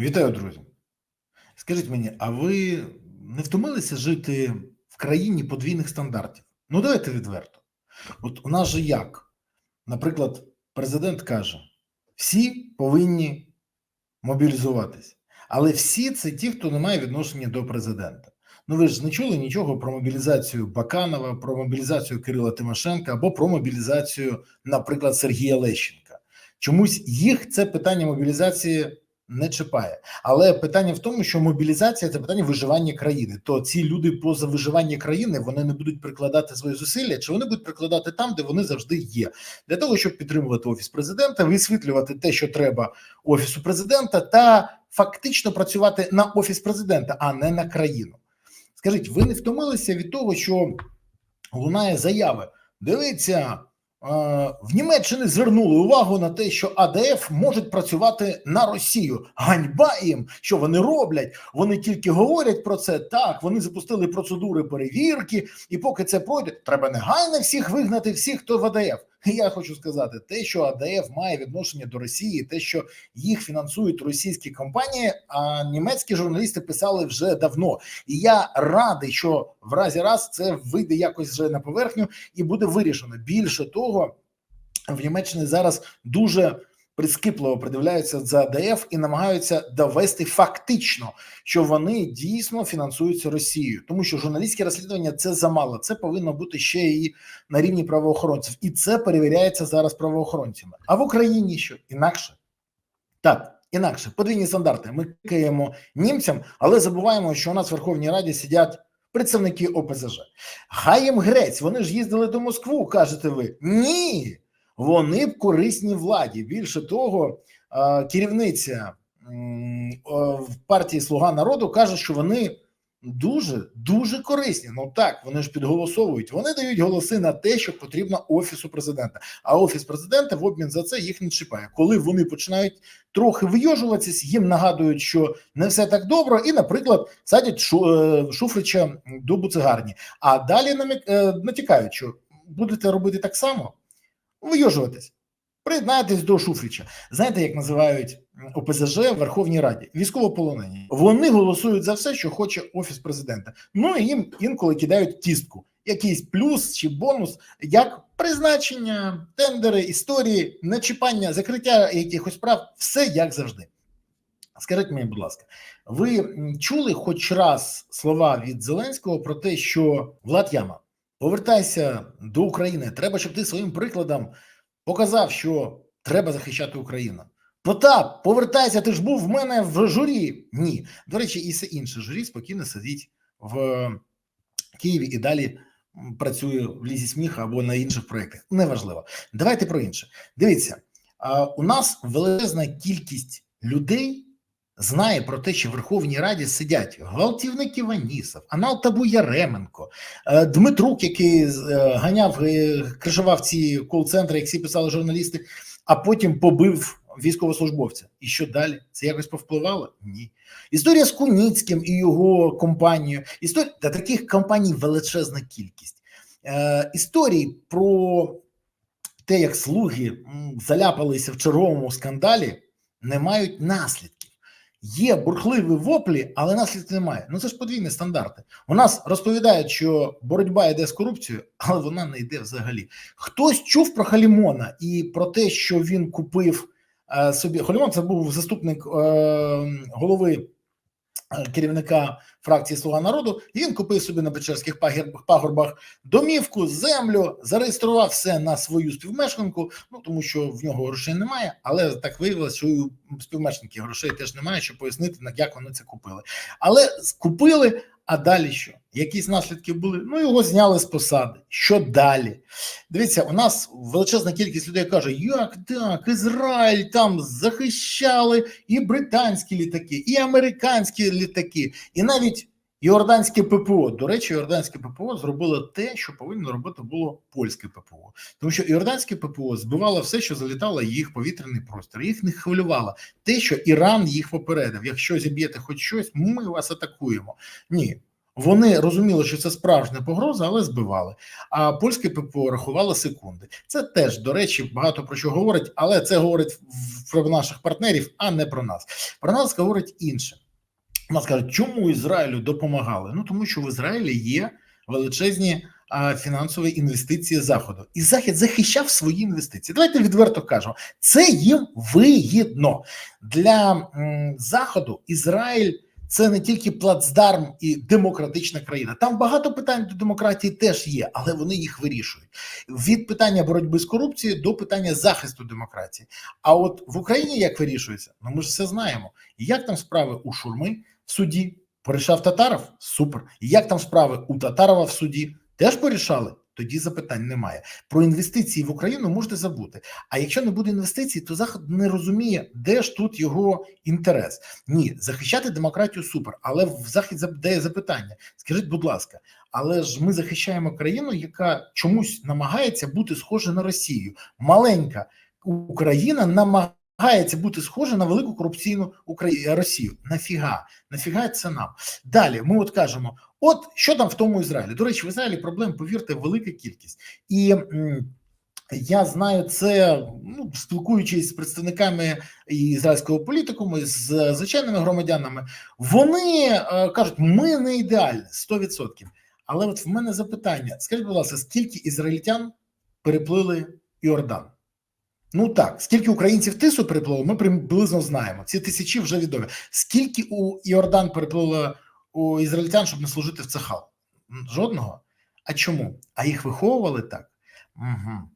Вітаю, друзі. Скажіть мені, а ви не втомилися жити в країні подвійних стандартів? Ну, давайте відверто. От у нас же як? Наприклад, президент каже: всі повинні мобілізуватись, але всі це ті, хто не має відношення до президента. Ну, ви ж не чули нічого про мобілізацію Баканова, про мобілізацію Кирила Тимошенка або про мобілізацію, наприклад, Сергія Лещенка. Чомусь їх це питання мобілізації не чіпає. Але питання в тому, що мобілізація це питання виживання країни. То ці люди поза виживання країни вони не будуть прикладати свої зусилля, чи вони будуть прикладати там, де вони завжди є, для того, щоб підтримувати офіс президента, висвітлювати те, що треба офісу президента, та фактично працювати на офіс президента, а не на країну. Скажіть, ви не втомилися від того, що лунає заяви? Дивіться, в Німеччині звернули увагу на те, що АДФ можуть працювати на Росію. Ганьба їм, що вони роблять. Вони тільки говорять про це. Так вони запустили процедури перевірки, і поки це пройде, треба негайно всіх вигнати, всіх, хто в АДФ. Я хочу сказати, те, що АДФ має відношення до Росії, те, що їх фінансують російські компанії, а німецькі журналісти писали вже давно. І я радий, що в разі раз це вийде якось вже на поверхню і буде вирішено. Більше того, в Німеччині зараз дуже прискіпливо придивляються за АДФ і намагаються довести фактично, що вони дійсно фінансуються Росією, тому що журналістське розслідування це замало. Це повинно бути ще і на рівні правоохоронців, і це перевіряється зараз правоохоронцями. А в Україні що інакше так. Інакше подвійні стандарти. Ми киємо німцям, але забуваємо, що у нас в Верховній Раді сидять представники ОПЗЖ. Хай їм грець. Вони ж їздили до Москву. Кажете ви ні вони б корисні владі. Більше того, керівниця в партії Слуга народу каже, що вони дуже дуже корисні. Ну так вони ж підголосовують. Вони дають голоси на те, що потрібно офісу президента. А офіс президента в обмін за це їх не чіпає. Коли вони починають трохи вийожуватися, їм нагадують, що не все так добре, і, наприклад, садять е, Шуфрича до буцегарні. А далі е, натякають, що будете робити так само вийожуватись. Приєднайтесь до Шуфрича. Знаєте, як називають ОПЗЖ в Верховній Раді? Військовополонені. Вони голосують за все, що хоче офіс президента. Ну і їм інколи кидають кістку, якийсь плюс чи бонус, як призначення, тендери, історії, начіпання, закриття якихось прав, все як завжди. Скажіть мені, будь ласка, ви чули хоч раз слова від Зеленського про те, що Влад Яма повертайся до України. Треба, щоб ти своїм прикладом показав, що треба захищати Україну. Потап, повертайся, ти ж був в мене в журі. Ні. До речі, і все інше журі спокійно сидить в Києві і далі працює в лізі сміха або на інших проєктах. Неважливо. Давайте про інше. Дивіться, у нас величезна кількість людей знає про те, що в Верховній Раді сидять гвалтівник Іванісов, Анал Табу Яременко, е, Дмитрук, який е, ганяв е, кришував ці кол-центри, як всі писали журналісти, а потім побив військовослужбовця. І що далі? Це якось повпливало? Ні. Історія з Куніцьким і його компанією. Історія та таких компаній величезна кількість. Історії про те, як слуги заляпалися в черговому скандалі, не мають наслідків. Є бурхливі воплі, але наслідків немає. Ну це ж подвійні стандарти. У нас розповідають, що боротьба йде з корупцією, але вона не йде взагалі. Хтось чув про Халімона і про те, що він купив е, собі. Халімон це був заступник е, голови керівника фракції Слуга народу, він купив собі на Печерських пагорбах домівку, землю, зареєстрував все на свою співмешканку. Ну тому що в нього грошей немає, але так виявилося, що у співмешканки грошей теж немає, щоб пояснити, як вони це купили. Але купили, а далі що? Якісь наслідки були? Ну його зняли з посади. Що далі? Дивіться, у нас величезна кількість людей каже: як так, Ізраїль там захищали і британські літаки, і американські літаки, і навіть Йорданське ППО. До речі, Йорданське ППО зробило те, що повинно робити було польське ППО, тому що Йорданське ППО збивало все, що залітало їх повітряний простір. Їх не хвилювало те, що Іран їх попередив. Якщо зіб'єте хоч щось, ми вас атакуємо. Ні. Вони розуміли, що це справжня погроза, але збивали. А польське ППО рахувало секунди. Це теж, до речі, багато про що говорить, але це говорить про наших партнерів, а не про нас. Про нас говорить інше. У нас кажуть, чому Ізраїлю допомагали? Ну тому що в Ізраїлі є величезні а, фінансові інвестиції заходу, і захід захищав свої інвестиції. Давайте відверто кажемо, це їм вигідно для м, заходу. Ізраїль це не тільки плацдарм і демократична країна. Там багато питань до демократії теж є, але вони їх вирішують від питання боротьби з корупцією до питання захисту демократії. А от в Україні як вирішується? Ну ми ж все знаємо. Як там справи у Шурми суді? Порішав Татаров? Супер. І Як там справи у Татарова в суді? Теж порішали? Тоді запитань немає. Про інвестиції в Україну можете забути. А якщо не буде інвестицій, то Захід не розуміє, де ж тут його інтерес. Ні, захищати демократію супер, але в Захід задає запитання. Скажіть, будь ласка, але ж ми захищаємо країну, яка чомусь намагається бути схожа на Росію. Маленька Україна намагається бути схожа на велику корупційну Украї... Росію. Нафіга? Нафіга це нам? Далі ми от кажемо: от що там в тому Ізраїлі? До речі, в Ізраїлі проблем, повірте, велика кількість. І я знаю це, ну, спілкуючись з представниками ізраїльського політикуму, з звичайними громадянами, вони е, кажуть, ми не ідеальні 100%. Але от в мене запитання: скажіть, будь ласка, скільки ізраїльтян переплили Іордан? Ну так, скільки українців тису переплило, ми приблизно знаємо. Ці тисячі вже відомі. Скільки у Іордан переплило у ізраїльтян, щоб не служити в цехал? Жодного. А чому? А їх виховували так? Угу.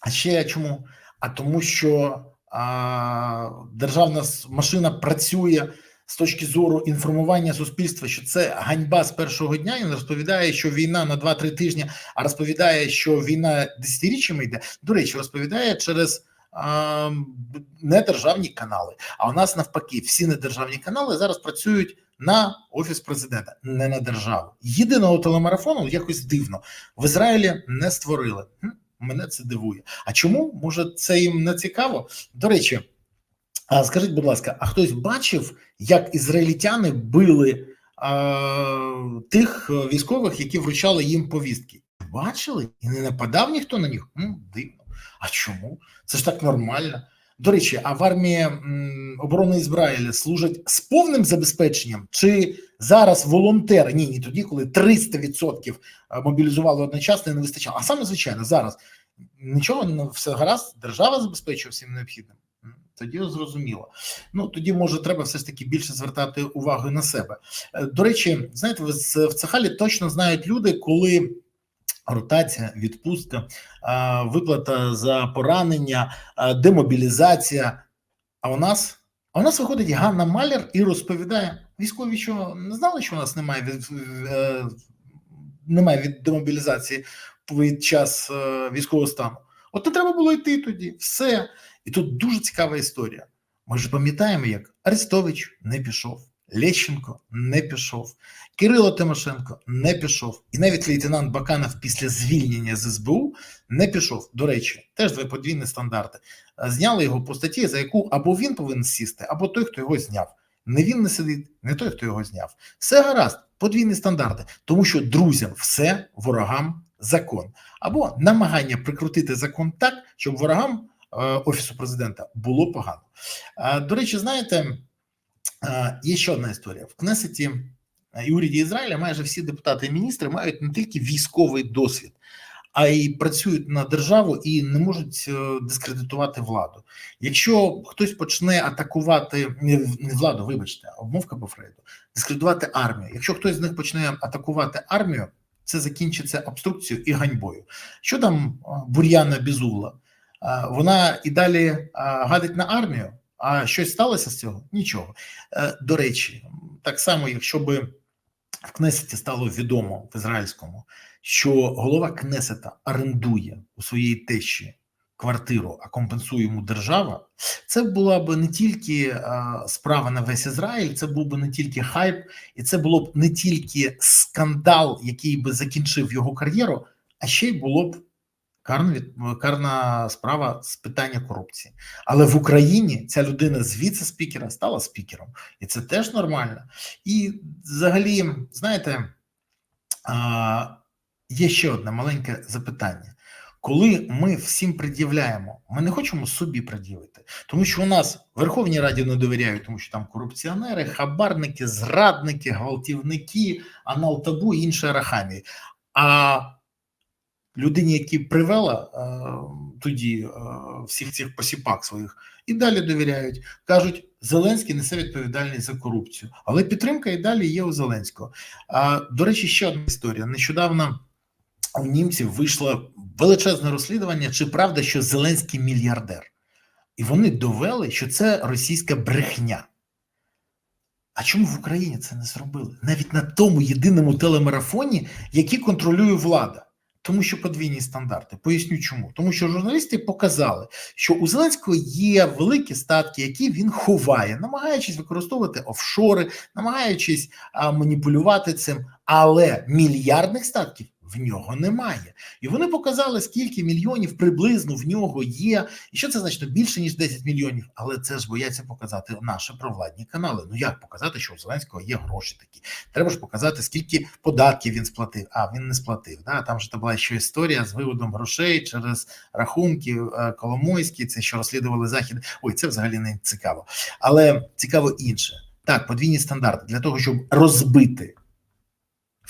А ще чому? А тому, що а, державна машина працює з точки зору інформування суспільства, що це ганьба з першого дня. Він розповідає, що війна на 2-3 тижні, а розповідає, що війна десятиріччями йде. До речі, розповідає через недержавні канали. А у нас навпаки, всі недержавні канали зараз працюють на офіс президента, не на державу. Єдиного телемарафону якось дивно в Ізраїлі не створили. Хм, Мене це дивує. А чому? Може, це їм не цікаво? До речі, а скажіть, будь ласка, а хтось бачив, як ізраїльтяни били а, тих е, військових, які вручали їм повістки? Бачили? І не нападав ніхто на них? М, дивно. А чому? Це ж так нормально. До речі, а в армії оборони Ізраїля служать з повним забезпеченням? Чи зараз волонтери? Ні, ні тоді, коли 300% мобілізували одночасно і не вистачало. А саме звичайно, зараз нічого не все гаразд, держава забезпечує всім необхідним. Тоді зрозуміло. Ну тоді може треба все ж таки більше звертати увагу на себе. Е, До речі, знаєте, в Цехалі точно знають люди, коли ротація, відпустка, виплата за поранення, демобілізація. А у нас а у нас виходить Ганна Маляр і розповідає: військові, що не знали, що у нас немає від е, немає від демобілізації під час е, військового стану. От не треба було йти тоді. Все. І тут дуже цікава історія. Ми ж пам'ятаємо, як Арестович не пішов, Лещенко не пішов, Кирило Тимошенко не пішов, і навіть лейтенант Баканов після звільнення з СБУ не пішов. До речі, теж два подвійні стандарти. Е, Зняли його по статті, за яку або він повинен сісти, або той, хто його зняв. Не він не сидить, не той, хто його зняв. Все гаразд, подвійні стандарти, тому що друзям все ворогам закон, або намагання прикрутити закон так, щоб ворогам офісу президента було погано. Е, До речі, знаєте, е, є ще одна історія в Кнесеті і уряді Ізраїля. Майже всі депутати і міністри мають не тільки військовий досвід, а й працюють на державу і не можуть е, дискредитувати владу. Якщо хтось почне атакувати не владу, вибачте, обмовка по Фрейду, дискредитувати армію. Якщо хтось з них почне атакувати армію, це закінчиться обструкцією і ганьбою. Що там Бур'яна Бізула? Вона і далі гадить на армію. А щось сталося з цього? Нічого. Е, До речі, так само, якщо би в Кнесеті стало відомо в ізраїльському, що голова Кнесета орендує у своєї тещі квартиру, а компенсує йому держава, це була б не тільки е, справа на весь Ізраїль, це був би не тільки хайп, і це було б не тільки скандал, який би закінчив його кар'єру, а ще й було б карна, від, карна справа з питання корупції. Але в Україні ця людина з віце-спікера стала спікером, і це теж нормально. І взагалі, знаєте, Є ще одне маленьке запитання. Коли ми всім пред'являємо, ми не хочемо собі пред'явити, тому що у нас в Верховній Раді не довіряють, тому що там корупціонери, хабарники, зрадники, гвалтівники, анал табу і інші арахамії. А людині, які привела е, тоді е, всіх цих посіпак своїх, і далі довіряють. Кажуть, Зеленський несе відповідальність за корупцію, але підтримка і далі є у Зеленського. А до речі, ще одна історія. Нещодавно у німців вийшло величезне розслідування, чи правда, що Зеленський мільярдер, і вони довели, що це російська брехня. А чому в Україні це не зробили? Навіть на тому єдиному телемарафоні, який контролює влада. Тому що подвійні стандарти. Поясню чому. Тому що журналісти показали, що у Зеленського є великі статки, які він ховає, намагаючись використовувати офшори, намагаючись а, маніпулювати цим, але мільярдних статків в нього немає. І вони показали, скільки мільйонів приблизно в нього є, і що це значно більше ніж 10 мільйонів. Але це ж бояться показати наші провладні канали. Ну як показати, що у Зеленського є гроші такі? Треба ж показати, скільки податків він сплатив. А він не сплатив. Да? Там ж була ще історія з виводом грошей через рахунки е, Коломойські, це що розслідували захід. Ой, це взагалі не цікаво. Але цікаво інше. Так, подвійні стандарти для того, щоб розбити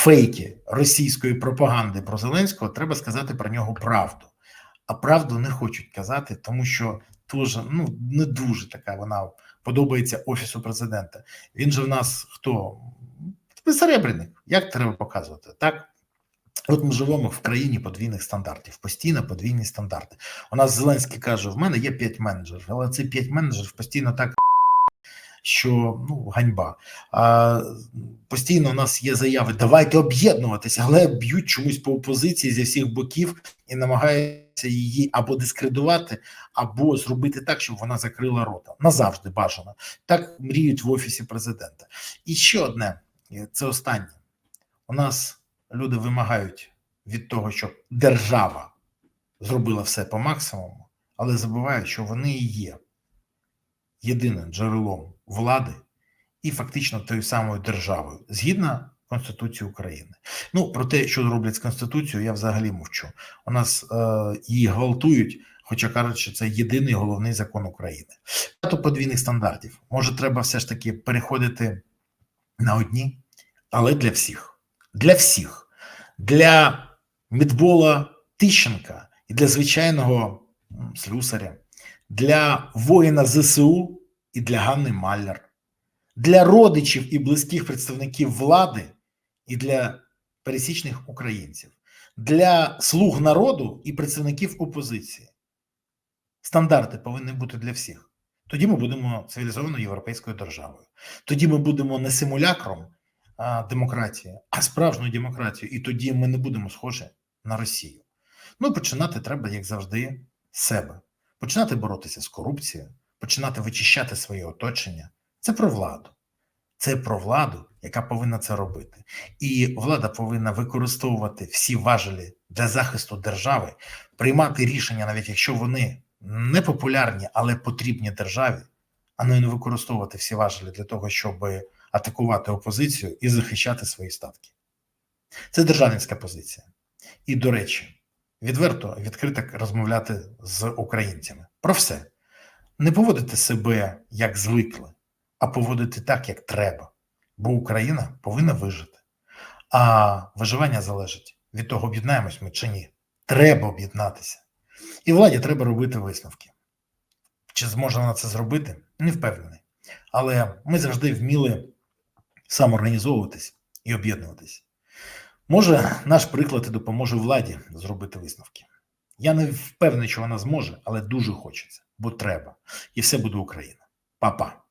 фейки російської пропаганди про Зеленського, треба сказати про нього правду. А правду не хочуть казати, тому що дуже ну не дуже така вона подобається офісу президента. Він же в нас хто серебряник, як треба показувати так? От ми живемо в країні подвійних стандартів, постійно подвійні стандарти. У нас Зеленський каже: в мене є п'ять менеджерів, але ці п'ять менеджерів постійно так що ну ганьба. А, Постійно у нас є заяви: давайте об'єднуватися, але б'ють чомусь по опозиції зі всіх боків і намагаються її або дискредувати, або зробити так, щоб вона закрила рота. Назавжди бажано. Так мріють в офісі президента. І ще одне це останнє. У нас люди вимагають від того, щоб держава зробила все по максимуму, але забувають, що вони і є єдиним джерелом влади і фактично тою самою державою згідно Конституції України. Ну про те, що роблять з Конституцією, я взагалі мовчу. У нас е, її гвалтують, хоча кажуть, що це єдиний головний закон України. Багато подвійних стандартів. Може, треба все ж таки переходити на одні, але для всіх. Для всіх. Для Мідбола Тищенка і для звичайного слюсаря, для воїна ЗСУ і для Ганни Маллер, для родичів і близьких представників влади і для пересічних українців, для слуг народу і представників опозиції. Стандарти повинні бути для всіх. Тоді ми будемо цивілізованою європейською державою. Тоді ми будемо не симулякром а, демократії, а справжньою демократією. І тоді ми не будемо схожі на Росію. Ну починати треба, як завжди, з себе. Починати боротися з корупцією, починати вичищати своє оточення. Це про владу. Це про владу, яка повинна це робити. І влада повинна використовувати всі важелі для захисту держави, приймати рішення, навіть якщо вони не популярні, але потрібні державі, а не використовувати всі важелі для того, щоб атакувати опозицію і захищати свої статки. Це державницька позиція. І, до речі, відверто відкрито розмовляти з українцями про все не поводити себе як звикли, а поводити так, як треба. Бо Україна повинна вижити. А виживання залежить від того, об'єднаємось ми чи ні. Треба об'єднатися. І владі треба робити висновки. Чи зможе вона це зробити? Не впевнений. Але ми завжди вміли самоорганізовуватись і об'єднуватись. Може, наш приклад і допоможе владі зробити висновки. Я не впевнений, що вона зможе, але дуже хочеться, бо треба. І все буде Україна. Па-па.